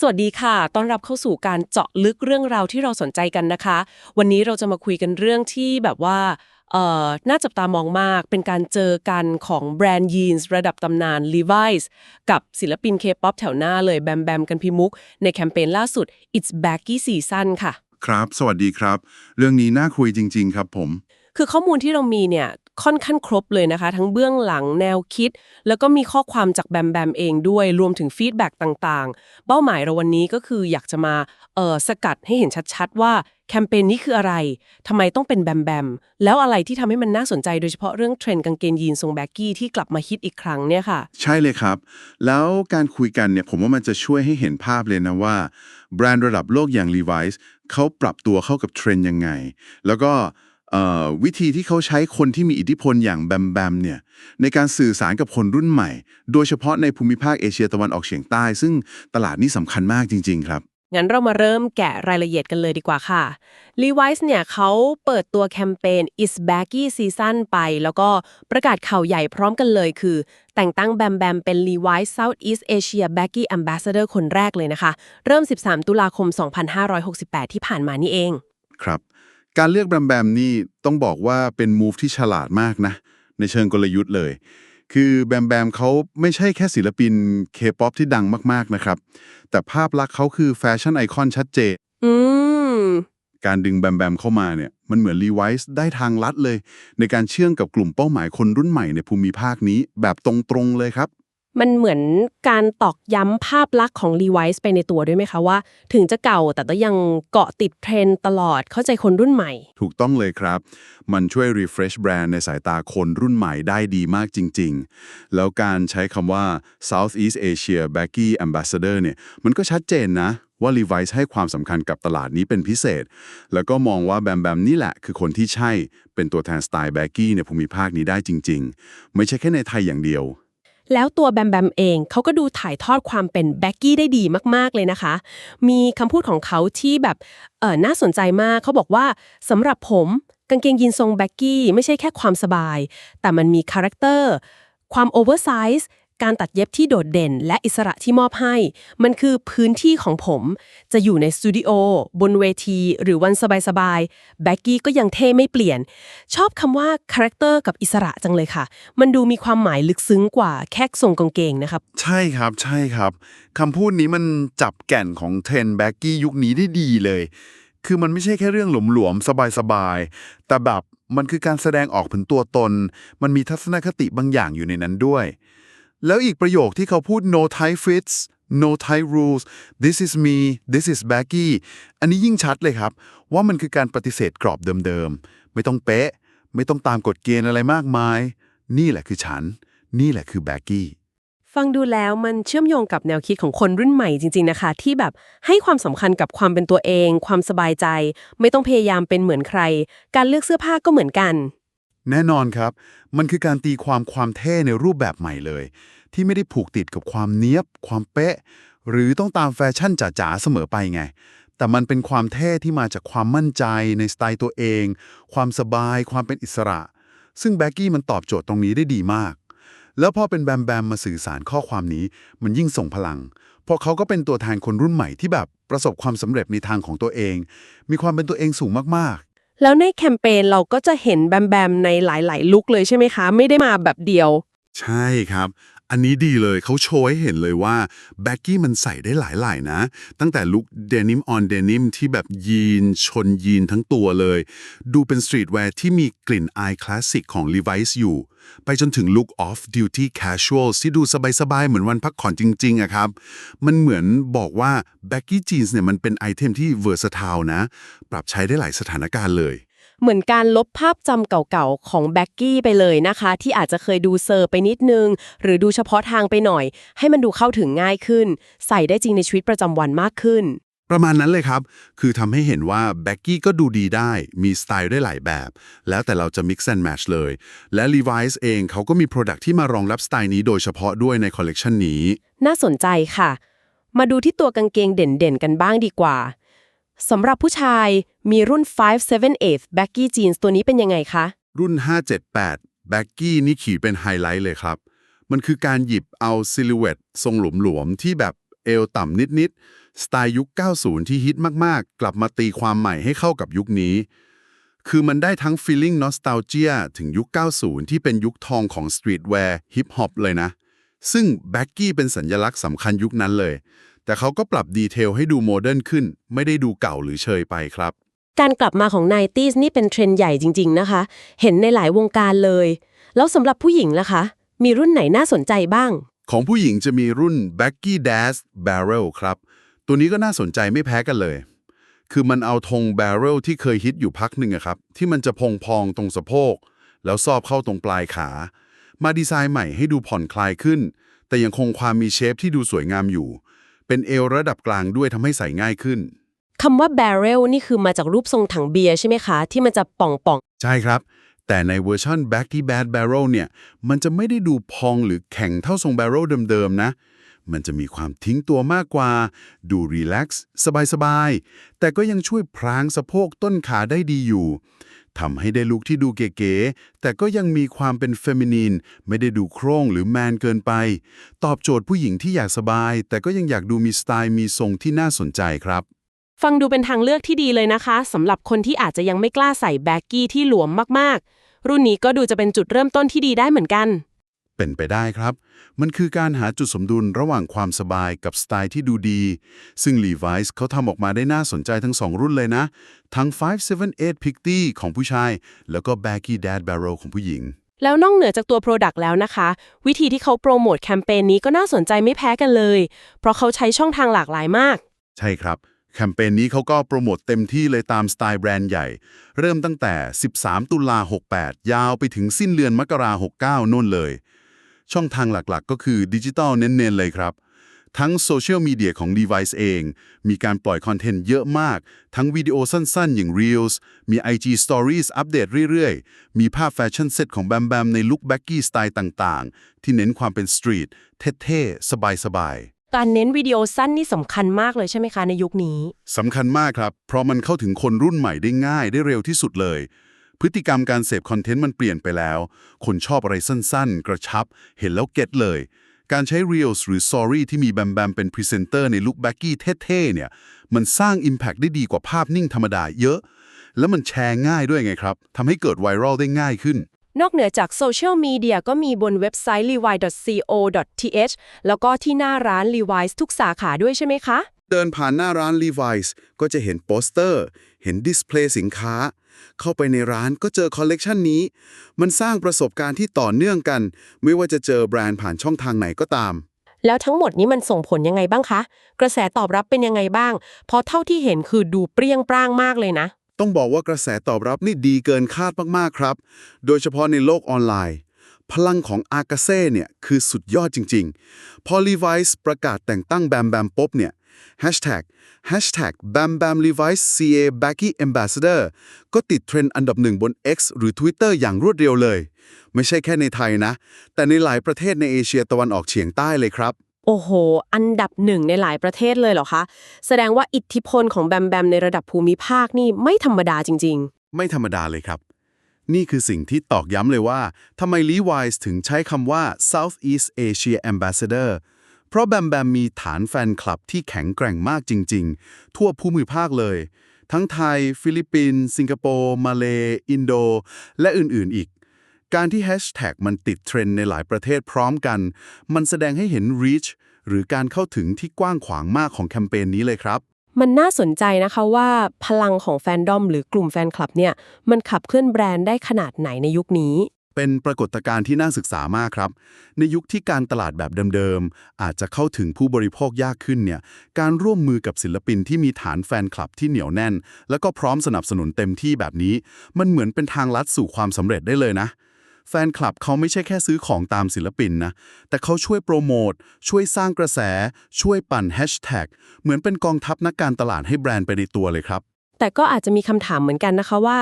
สวัสดีค่ะ ต้อนรับเข้าสู่การเจาะลึกเรื่องราวที่เราสนใจกันนะคะ วันนี้เราจะมาคุยกันเรื่องที่แบบว่าเอ่อน่าจับตามองมาก เป็นการเจอกันของแบรนด์ยีนส์ระดับตำนาน Levi's กับศิลปินเคป๊อปแถวหน้าเลยแบมแบมกันพิมุก ในแคมเปญล่าสุด It's Baggy Season ค่ะ ครับ สวัสดีครับ เรื่องนี้น่าคุยจริง ๆ ครับผม คือข้อมูลที่เรามีเนี่ย ค่อนข้างครบเลยนะคะ ทั้งเบื้องหลังแนวคิด แล้วก็มีข้อความจากแบมแบมเองด้วยรวมถึงฟีดแบ็กต่างๆ เป้าหมายเราวันนี้ก็คืออยากจะมาเออสกัดให้เห็นชัดๆ ว่าแคมเปญนี้คืออะไรทำไมต้องเป็นแบมแบมแล้วอะไรที่ทำให้มันน่าสนใจโดยเฉพาะเรื่องเทรนด์กางเกงยีนทรงแบ็กกี้ที่กลับมาฮิตอีกครั้งเนี่ยค่ะ ใช่เลยครับ แล้วการคุยกันเนี่ยผมว่ามันจะช่วยให้เห็นภาพเลยนะว่า แบรนด์ระดับโลกอย่าง Levi's เขาปรับตัวเข้ากับเทรนด์ยังไง แล้วก็ วิธีที่เขาใช้คนที่มีอิทธิพลอย่างแบมแบมเนี่ยในการสื่อสารกับคนรุ่นใหม่ โดยเฉพาะในภูมิภาคเอเชียตะวันออกเฉียงใต้ ซึ่งตลาดนี้สำคัญมากจริง ๆ ครับ งั้นเรามาเริ่มแกะรายละเอียดกันเลยดีกว่าค่ะ Levi's เนี่ยเขาเปิดตัวแคมเปญ Is Baggy Season ไป แล้วก็ประกาศข่าวใหญ่พร้อมกันเลยคือ แต่งตั้งแบมแบมเป็น Levi's Southeast Asia Baggy Ambassador คนแรกเลยนะคะ เริ่ม 13 ตุลาคม 2568 ที่ผ่านมานี่เอง ครับ การเลือกแบมแบมนี่ต้องบอกว่าเป็นมูฟที่ฉลาดมากนะ ในเชิงกลยุทธ์เลย คือแบมแบมเขาไม่ใช่แค่ศิลปินเคป๊อปที่ดังมากๆนะครับ แต่ภาพลักษณ์เขาคือแฟชั่นไอคอนชัดเจนอืมการดึงแบมแบมเข้ามาเนี่ยมันเหมือน Levi's ได้ทางลัดเลย ในการเชื่อมกับกลุ่มเป้าหมายคนรุ่นใหม่ในภูมิภาคนี้แบบตรงๆเลยครับ มันเหมือนการตอกย้ำภาพลักษณ์ของ Levi's ไปในตัวด้วยไหมคะว่า ถึงจะเก่าแต่ก็ยังเกาะติดเทรนตลอดเข้าใจคนรุ่นใหม่ ถูกต้องเลยครับ มันช่วย refresh แบรนด์ในสายตาคนรุ่นใหม่ได้ดีมากจริง ๆ แล้วการใช้คำว่า Southeast Asia Baggy Ambassador เนี่ยมันก็ชัดเจนนะว่า Levi's ให้ความสำคัญกับตลาดนี้เป็นพิเศษ แล้วก็มองว่าแบมแบมนี่แหละคือคนที่ใช่เป็นตัวแทนสไตล์แบกกี้ในภูมิภาคนี้ได้จริง ๆ ไม่ใช่แค่ในไทยอย่างเดียว แล้วตัวแบมแบมเองเขาก็ดูถ่ายทอดความเป็นแบ็กกี้ได้ดีมากๆเลยนะคะ มีคำพูดของเขาที่แบบเออน่าสนใจมากเขาบอกว่าสำหรับผมกางเกงยีนทรงแบ็กกี้ไม่ใช่แค่ความสบาย แต่มันมีคาแรคเตอร์ความโอเวอร์ไซส์ การตัดเย็บที่โดดเด่นและอิสระที่มอบให้ มันคือพื้นที่ของผม จะอยู่ในสตูดิโอ บนเวที หรือวันสบายๆ แบ็กกี้ก็ยังเท่ไม่เปลี่ยน ชอบคำว่าคาแรคเตอร์กับอิสระจังเลยค่ะ มันดูมีความหมายลึกซึ้งกว่าแค่ทรงกางเกงนะครับ ใช่ครับใช่ครับคำพูดนี้มันจับแก่นของเทรนแบ็กกี้ยุคนี้ได้ดีเลย คือมันไม่ใช่แค่เรื่องหลวมๆสบายๆแต่แบบมันคือการแสดงออกถึงตัวตน มันมีทัศนคติบางอย่างอยู่ในนั้นด้วย แล้วอีกประโยคที่เขาพูด no tie fits no tie rules this is me this is baggy อันนี้ยิ่งชัดเลยครับ ว่ามันคือการปฏิเสธกรอบเดิมๆ ไม่ต้องเป๊ะ ไม่ต้องตามกฎเกณฑ์อะไรมากมาย นี่แหละคือฉัน นี่แหละคือ baggy ฟังดูแล้วมันเชื่อมโยงกับแนวคิดของคนรุ่นใหม่จริง ๆนะคะ ที่แบบให้ความสำคัญกับความเป็นตัวเอง ความสบายใจ ไม่ต้องพยายามเป็นเหมือนใคร การเลือกเสื้อผ้าก็เหมือนกัน แน่นอนครับ มันคือการตีความความเท่ในรูปแบบใหม่เลย ที่ไม่ได้ผูกติดกับความเนี้ยบ ความเป๊ะ หรือต้องตามแฟชั่นจ๋าๆเสมอไปไง แต่มันเป็นความเท่ที่มาจากความมั่นใจในสไตล์ตัวเอง ความสบาย ความเป็นอิสระ ซึ่งแบ็กกี้มันตอบโจทย์ตรงนี้ได้ดีมาก แล้วพอเป็นแบมแบมมาสื่อสารข้อความนี้ มันยิ่งส่งพลังเพราะเขาก็เป็นตัวแทนคนรุ่นใหม่ที่แบบประสบความสำเร็จในทางของตัวเอง มีความเป็นตัวเองสูงมาก แล้วในแคมเปญเราก็จะเห็นแบมแบมในหลาย ๆ ลุกเลยใช่ไหมคะ ไม่ได้มาแบบเดียว ใช่ครับ อันนี้ดีเลยเขาโชว์ให้เห็นเลยว่าแบ็กกี้มันใส่ได้หลายหลายนะ ตั้งแต่ลุคเดนิมออนเดนิมที่แบบยีนชนยีนทั้งตัวเลย ดูเป็นสตรีทแวร์ที่มีกลิ่นอายคลาสสิกของ Levi's อยู่ ไปจนถึงลุค off duty casual ที่ดูสบายๆ เหมือนวันพักผ่อนจริงๆอะครับ มันเหมือนบอกว่า baggy jeans เนี่ยมันเป็นไอเทมที่ versatile นะ ปรับใช้ได้หลายสถานการณ์เลย เหมือนการลบภาพจำเก่าๆ ของแบ็กกี้ไปเลยนะคะ ที่อาจจะเคยดูเซอร์ไปนิดนึง หรือดูเฉพาะทางไปหน่อย ให้มันดูเข้าถึงง่ายขึ้น ใส่ได้จริงในชีวิตประจำวันมากขึ้น ประมาณนั้นเลยครับ คือทำให้เห็นว่าแบ็กกี้ก็ดูดีได้ มีสไตล์ได้หลายแบบ แล้วแต่เราจะ mix and match เลย และ Levi's เองเขาก็มี Product ที่มารองรับสไตล์นี้โดยเฉพาะด้วยในคอลเลกชันนี้ น่าสนใจค่ะ มาดูที่ตัวกางเกงเด่นๆกันบ้างดีกว่า สำหรับผู้ชายมีรุ่น 578 Baggy Jeans ตัวนี้เป็นยังไงคะ รุ่น 578แบ็กกี้นี่ขีดเป็นไฮไลท์เลยครับ มันคือการหยิบเอาซิลูเวตทรงหลวมๆ ที่แบบเอวต่ำนิดๆ สไตล์ยุค 90 ที่ฮิตมากๆ กลับมาตีความใหม่ให้เข้ากับยุคนี้ คือมันได้ทั้ง feeling nostalgia ถึงยุค 90 ที่เป็นยุคทองของ streetwear hip hop เลยนะ ซึ่งแบ็กกี้เป็นสัญลักษณ์สำคัญยุคนั้นเลย แต่เขาก็ปรับดีเทลให้ดูโมเดิร์นขึ้น ไม่ได้ดูเก่าหรือเชยไปครับ การกลับมาของ 90s นี่เป็นเทรนด์ใหญ่จริง ๆ นะคะ เห็นในหลายวงการเลย แล้วสำหรับผู้หญิงล่ะคะ มีรุ่นไหนน่าสนใจบ้าง ของผู้หญิงจะมีรุ่น Becky Dash Barrel ครับ ตัวนี้ก็น่าสนใจไม่แพ้กันเลย คือมันเอาธง Barrel ที่เคยฮิตอยู่พักหนึ่งอะครับ ที่มันจะพองพองๆตรงสะโพก แล้วซอบเข้าตรงปลายขา มาดีไซน์ใหม่ให้ดูผ่อนคลายขึ้น แต่ยังคงความมีเชฟที่ดูสวยงามอยู่ เป็นเอวระดับกลางด้วยทำให้ใส่ง่ายขึ้นคำว่า barrel นี่คือมาจากรูปทรงถังเบียร์ใช่ไหมคะ ที่มันจะป่องใช่ครับ แต่ในเวอร์ชัน Becky Bad Barrel เนี่ย มันจะไม่ได้ดูพองหรือแข็งเท่าทรง Barrel เดิมๆนะ มันจะมีความทิ้งตัวมากกว่า ดูรีแลกซ์สบายๆ แต่ก็ยังช่วยพรางสะโพกต้นขาได้ดีอยู่ ทำให้ได้ลุคที่ดูเก๋ๆแต่ก็ยังมีความเป็นเฟมินีน ไม่ได้ดูโคร่งหรือแมนเกินไป ตอบโจทย์ผู้หญิงที่อยากสบาย แต่ก็ยังอยากดูมีสไตล์มีทรงที่น่าสนใจครับ ฟังดูเป็นทางเลือกที่ดีเลยนะคะสำหรับคนที่อาจจะยังไม่กล้าใส่แบ็กกี้ที่หลวมมากๆ รุ่นนี้ก็ดูจะเป็นจุดเริ่มต้นที่ดีได้เหมือนกัน เป็นไปได้ครับ มันคือการหาจุดสมดุลระหว่างความสบายกับสไตล์ที่ดูดี ซึ่ง Levi's เขาทำออกมาได้น่าสนใจทั้ง2รุ่นเลยนะ ทั้ง 578 Picty ของผู้ชาย แล้วก็ Baggy Dad Barrel ของผู้หญิง แล้วนอกเหนือจากตัว Product แล้วนะคะ วิธีที่เขาโปรโมทแคมเปญนี้ก็น่าสนใจไม่แพ้กันเลย เพราะเขาใช้ช่องทางหลากหลายมาก ใช่ครับแคมเปญนี้เขาก็โปรโมทเต็มที่เลยตามสไตล์แบรนด์ใหญ่ เริ่มตั้งแต่ 13 ตุลา 68 ยาวไปถึงสิ้นเดือนมกรา 69นู่นเลย ช่องทางหลักๆ ก็คือดิจิตอลเน้นๆเลยครับ ทั้งโซเชียลมีเดียของ Device เอง มีการปล่อยคอนเทนต์เยอะมาก ทั้งวิดีโอสั้นๆ อย่าง Reels มี IG Stories อัปเดตเรื่อยๆ มีภาพแฟชั่นเซ็ตของแบมแบมในลุคแบ็กกี้สไตล์ต่างๆ ที่เน้นความเป็นสตรีทเท่ๆ สบายๆการเน้นวิดีโอสั้นนี่สำคัญมากเลยใช่ไหมคะในยุคนี้สำคัญมากครับ เพราะมันเข้าถึงคนรุ่นใหม่ได้ง่ายได้เร็วที่สุดเลย พฤติกรรมการเสพคอนเทนต์มันเปลี่ยนไปแล้ว คนชอบอะไรสั้นๆ กระชับ เห็นแล้วเก็ตเลย การใช้ Reels หรือ Story ที่มีแบมแบมเป็นพรีเซนเตอร์ในลุคแบ็กกี้เท่ๆเนี่ย มันสร้าง Impact ได้ดีกว่าภาพนิ่งธรรมดาเยอะ แล้วมันแชร์ง่ายด้วยไงครับทำให้เกิดไวรัลได้ง่ายขึ้นนอกเหนือจากโซเชียลมีเดียก็มีบนเว็บไซต์ levi.co.th แล้วก็ที่หน้าร้าน Levi's ทุกสาขาด้วยใช่ไหมคะ เดินผ่านหน้าร้าน Levi's ก็จะเห็นโปสเตอร์ เห็นดิสเพลย์สินค้า เข้าไปในร้านก็เจอคอลเลกชันนี้ มันสร้างประสบการณ์ที่ต่อเนื่องกัน ไม่ว่าจะเจอแบรนด์ผ่านช่องทางไหนก็ตาม แล้วทั้งหมดนี้มันส่งผลยังไงบ้างคะ กระแสตอบรับเป็นยังไงบ้าง เพราะเท่าที่เห็นคือดูเปรี้ยงปร้างมากเลยนะ ต้องบอกว่ากระแสตอบรับนี่ดีเกินคาดมากๆครับ โดยเฉพาะในโลกออนไลน์ พลังของอากาเซ่เนี่ยคือสุดยอดจริง ๆ พอ Levi's ประกาศแต่งตั้งแบมแบมปุ๊บเนี่ย Hashtag Hashtag Bam Bam Levi's CA Becky Ambassador ก็ติดเทรนด์อันดับหนึ่งบน X หรือ Twitter อย่างรวดเร็วเลย ไม่ใช่แค่ในไทยนะ แต่ในหลายประเทศในเอเชียตะวันออกเฉียงใต้เลยครับ โอ้โห อันดับหนึ่งในหลายประเทศเลยเหรอคะ แสดงว่าอิทธิพลของแบมแบมในระดับภูมิภาคนี่ไม่ธรรมดาจริงไม่ธรรมดาเลยครับ นี่คือสิ่งที่ตอกย้ำเลยว่าทำไม Levi's ถึงใช้คำว่า Southeast Asia Ambassador เพราะแบมแบมมีฐานแฟนคลับที่แข็งแกร่งมากจริง ๆ ทั่วภูมิภาคเลย ทั้งไทย ฟิลิปปินส์สิงคโปร์ มาเลอินโด และอื่นๆอีก การที่แฮชแท็กมันติดเทรนในหลายประเทศพร้อมกัน มันแสดงให้เห็น reach หรือการเข้าถึงที่กว้างขวางมากของแคมเปญนี้เลยครับมันน่าสนใจนะคะว่าพลังของแฟนดอมหรือกลุ่มแฟนคลับเนี่ย มันขับเคลื่อนแบรนด์ได้ขนาดไหนในยุคนี้ เป็นปรากฏการณ์ที่น่าศึกษามากครับ ในยุคที่การตลาดแบบเดิมๆ อาจจะเข้าถึงผู้บริโภคยากขึ้นเนี่ย การร่วมมือกับศิลปินที่มีฐานแฟนคลับที่เหนียวแน่น แล้วก็พร้อมสนับสนุนเต็มที่แบบนี้ มันเหมือนเป็นทางลัดสู่ความสำเร็จได้เลยนะ แฟนคลับเขาไม่ใช่แค่ซื้อของตามศิลปินนะ แต่เขาช่วยโปรโมท ช่วยสร้างกระแส ช่วยปั่นแฮชแท็ก เหมือนเป็นกองทัพนักการตลาดให้แบรนด์ไปในตัวเลยครับ แต่ก็อาจจะมีคำถามเหมือนกันนะคะว่า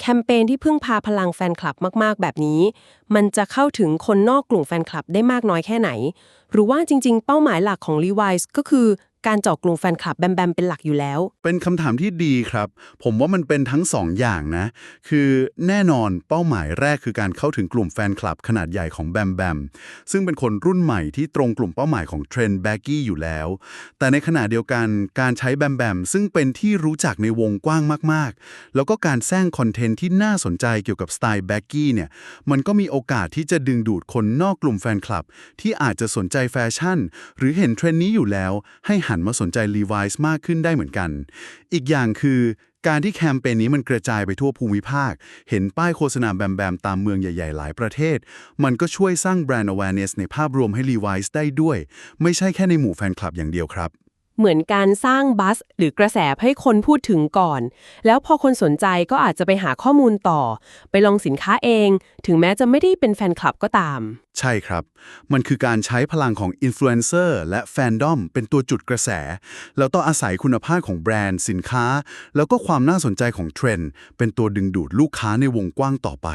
แคมเปญที่พึ่งพาพลังแฟนคลับมาก ๆ แบบนี้ มันจะเข้าถึงคนนอกกลุ่มแฟนคลับได้มากน้อยแค่ไหน หรือว่าจริง ๆ เป้าหมายหลักของ Levi's ก็คือ การเจาะกลุ่มแฟนคลับแบมแบมเป็นหลักอยู่แล้ว เป็นคำถามที่ดีครับ ผมว่ามันเป็นทั้งสองอย่างนะ คือแน่นอนเป้าหมายแรกคือการเข้าถึงกลุ่มแฟนคลับขนาดใหญ่ของแบมแบมซึ่งเป็นคนรุ่นใหม่ที่ตรงกลุ่มเป้าหมายของเทรนด์แบกกี้อยู่แล้ว แต่ในขณะเดียวกันการใช้แบมแบมซึ่งเป็นที่รู้จักในวงกว้างมากๆ แล้วก็การสร้างคอนเทนต์ที่น่าสนใจเกี่ยวกับสไตล์แบกกี้เนี่ยมันก็มีโอกาสที่จะดึงดูดคนนอกกลุ่มแฟนคลับ ที่อาจจะสนใจแฟชั่น หรือเห็นเทรนด์นี้อยู่แล้วให้หันมาสนใจ Levi's มากขึ้นได้เหมือนกัน อีกอย่างคือการที่แคมเปญนี้มันกระจายไปทั่วภูมิภาค เห็นป้ายโฆษณาแบมแบมตามเมืองใหญ่ ๆ หลายประเทศ มันก็ช่วยสร้างแบรนด์ awareness ในภาพรวมให้ Levi's ได้ด้วย ไม่ใช่แค่ในหมู่แฟนคลับอย่างเดียวครับ เหมือนการสร้างบัสหรือกระแสให้คนพูดถึงก่อน แล้วพอคนสนใจก็อาจจะไปหาข้อมูลต่อ ไปลองสินค้าเอง ถึงแม้จะไม่ได้เป็นแฟนคลับก็ตาม ใช่ครับ มันคือการใช้พลังของอินฟลูเอนเซอร์และแฟนดอมเป็นตัวจุดกระแส แล้วต้องอาศัยคุณภาพของแบรนด์สินค้า แล้วก็ความน่าสนใจของเทรนด์เป็นตัวดึงดูดลูกค้าในวงกว้างต่อไป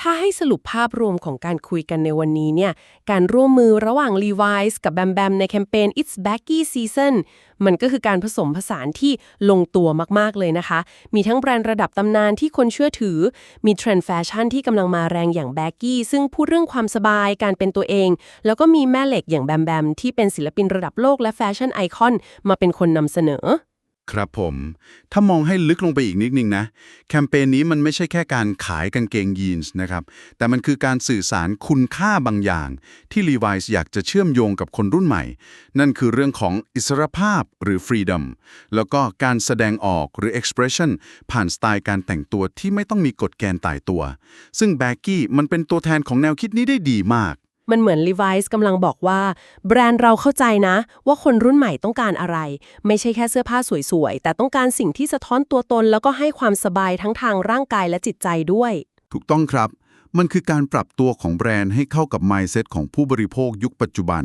ถ้าให้สรุปภาพรวมของการคุยกันในวันนี้เนี่ย การร่วมมือระหว่าง Levi's กับ Bam Bam ในแคมเปญ It's Baggy Season มันก็คือการผสมผสานที่ลงตัวมาก ๆ เลยนะคะ มีทั้งแบรนด์ระดับตำนานที่คนเชื่อถือ มีเทรนด์แฟชั่นที่กำลังมาแรงอย่าง Baggy ซึ่งพูดเรื่องความสบายการเป็นตัวเอง แล้วก็มีแม่เหล็กอย่าง Bam Bam ที่เป็นศิลปินระดับโลกและแฟชั่นไอคอนมาเป็นคนนำเสนอ ครับผม ถ้ามองให้ลึกลงไปอีกนิดนึงนะ แคมเปญนี้มันไม่ใช่แค่การขายกางเกงยีนส์นะครับ แต่มันคือการสื่อสารคุณค่าบางอย่าง ที่ Levi's อยากจะเชื่อมโยงกับคนรุ่นใหม่ นั่นคือเรื่องของอิสรภาพหรือ freedom แล้วก็การแสดงออกหรือ expression ผ่านสไตล์การแต่งตัวที่ไม่ต้องมีกฎแกนตายตัว ซึ่ง Baggy มันเป็นตัวแทนของแนวคิดนี้ได้ดีมาก มันเหมือน Levi's กำลังบอกว่า แบรนด์เราเข้าใจนะ ว่าคนรุ่นใหม่ต้องการอะไร ไม่ใช่แค่เสื้อผ้าสวยๆ แต่ต้องการสิ่งที่สะท้อนตัวตน แล้วก็ให้ความสบายทั้งทางร่างกายและจิตใจด้วย ถูกต้องครับ มันคือการปรับตัวของแบรนด์ให้เข้ากับ mindset ของผู้บริโภคยุคปัจจุบัน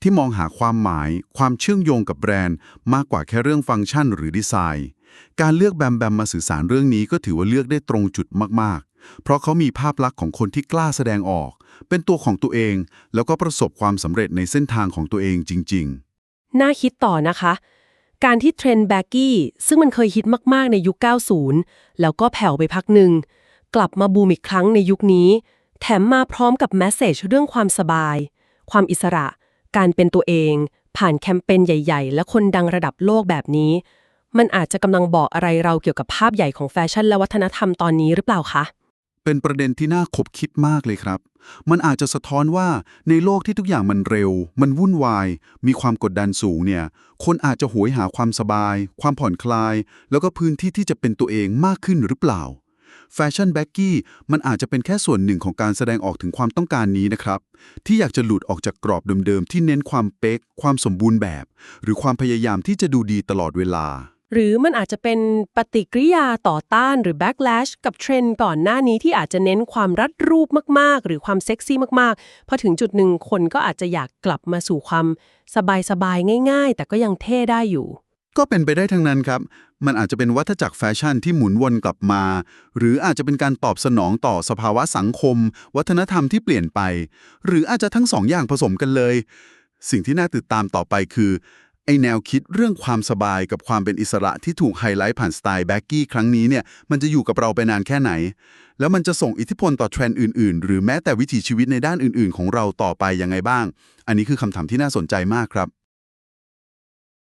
ที่มองหาความหมาย ความเชื่อมโยงกับแบรนด์ มากกว่าแค่เรื่องฟังก์ชันหรือดีไซน์ การเลือกแบมแบมมาสื่อสารเรื่องนี้ก็ถือว่าเลือกได้ตรงจุดมากๆ เพราะเขามีภาพลักษณ์ของคนที่กล้าแสดงออก เป็นตัวของตัวเอง แล้วก็ประสบความสำเร็จในเส้นทางของตัวเองจริง ๆ น่าคิดต่อนะคะ การที่เทรนด์แบ็กกี้ซึ่งมันเคยฮิตมาก ๆ ในยุค 90 แล้วก็แผ่วไปพักหนึ่ง กลับมาบูมอีกครั้งในยุคนี้ แถมมาพร้อมกับแมสเซจเรื่องความสบาย ความอิสระ การเป็นตัวเอง ผ่านแคมเปญใหญ่ ๆ และคนดังระดับโลกแบบนี้มันอาจจะกำลังบอกอะไรเราเกี่ยวกับภาพใหญ่ของแฟชั่นและวัฒนธรรมตอนนี้หรือเปล่าคะ เป็นประเด็นที่น่าขบคิดมากเลยครับ มันอาจจะสะท้อนว่าในโลกที่ทุกอย่างมันเร็ว มันวุ่นวาย มีความกดดันสูงเนี่ย คนอาจจะหวยหาความสบาย ความผ่อนคลาย แล้วก็พื้นที่ที่จะเป็นตัวเองมากขึ้นหรือเปล่า แฟชั่นแบ็กกี้มันอาจจะเป็นแค่ส่วนหนึ่งของการแสดงออกถึงความต้องการนี้นะครับ ที่อยากจะหลุดออกจากกรอบเดิมๆที่เน้นความเป๊ก ความสมบูรณ์แบบ หรือความพยายามที่จะดูดีตลอดเวลา หรือมันอาจจะเป็นปฏิกิริยาต่อต้านหรือ backlash กับเทรนด์ก่อนหน้านี้ที่อาจจะเน้นความรัดรูปมากๆ หรือความเซ็กซี่มากๆ พอถึงจุดหนึ่งคนก็อาจจะอยากกลับมาสู่ความสบายๆ ง่าย ๆ แต่ก็ยังเท่ได้อยู่ ก็เป็นไปได้ทั้งนั้นครับ มันอาจจะเป็นวัฏจักรแฟชั่นที่หมุนวนกลับมา หรืออาจจะเป็นการตอบสนองต่อสภาวะสังคม วัฒนธรรมที่เปลี่ยนไป หรืออาจจะทั้งสองอย่างผสมกันเลย สิ่งที่น่าติดตามต่อไปคือ ไอแนวคิดเรื่องความสบายกับความเป็นอิสระที่ถูกไฮไลท์ผ่านสไตล์แบ็กกี้ครั้งนี้เนี่ยมันจะอยู่กับเราไปนานแค่ไหน แล้วมันจะส่งอิทธิพลต่อเทรนด์อื่นๆ หรือแม้แต่วิถีชีวิตในด้านอื่นๆ ของเราต่อไปยังไงบ้าง อันนี้คือคำถามที่น่าสนใจมากครับ